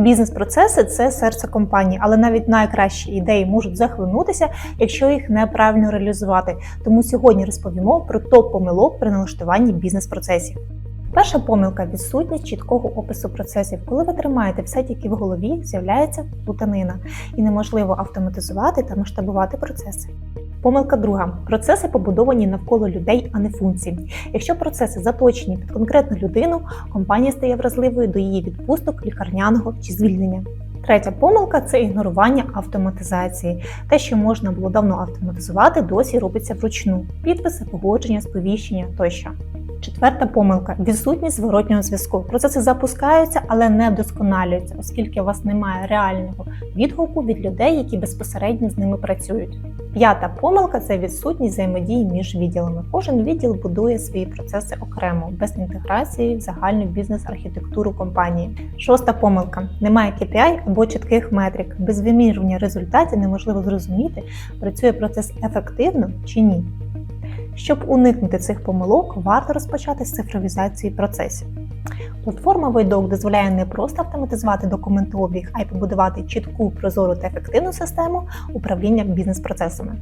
Бізнес-процеси це серце компанії, але навіть найкращі ідеї можуть захлинутися, якщо їх неправильно реалізувати. Тому сьогодні розповімо про топ помилок при налаштуванні бізнес-процесів. Перша помилка відсутність чіткого опису процесів. Коли ви тримаєте все тільки в голові, з'являється плутанина і неможливо автоматизувати та масштабувати процеси. Помилка друга: процеси побудовані навколо людей, а не функцій. Якщо процеси заточені під конкретну людину, компанія стає вразливою до її відпусток, лікарняного чи звільнення. Третя помилка це ігнорування автоматизації. Те, що можна було давно автоматизувати, досі робиться вручну: підписи, погодження, сповіщення тощо. Четверта помилка відсутність зворотнього зв'язку. Процеси запускаються, але не вдосконалюються, оскільки у вас немає реального відгуку від людей, які безпосередньо з ними працюють. П'ята помилка це відсутність взаємодії між відділами. Кожен відділ будує свої процеси окремо, без інтеграції в загальну бізнес-архітектуру компанії. Шоста помилка: немає KPI або чітких метрик. Без вимірювання результатів неможливо зрозуміти, працює процес ефективно чи ні. Щоб уникнути цих помилок, варто розпочати з цифровізації процесів. Платформа Войдок дозволяє не просто автоматизувати документообіг, а й побудувати чітку, прозору та ефективну систему управління бізнес-процесами.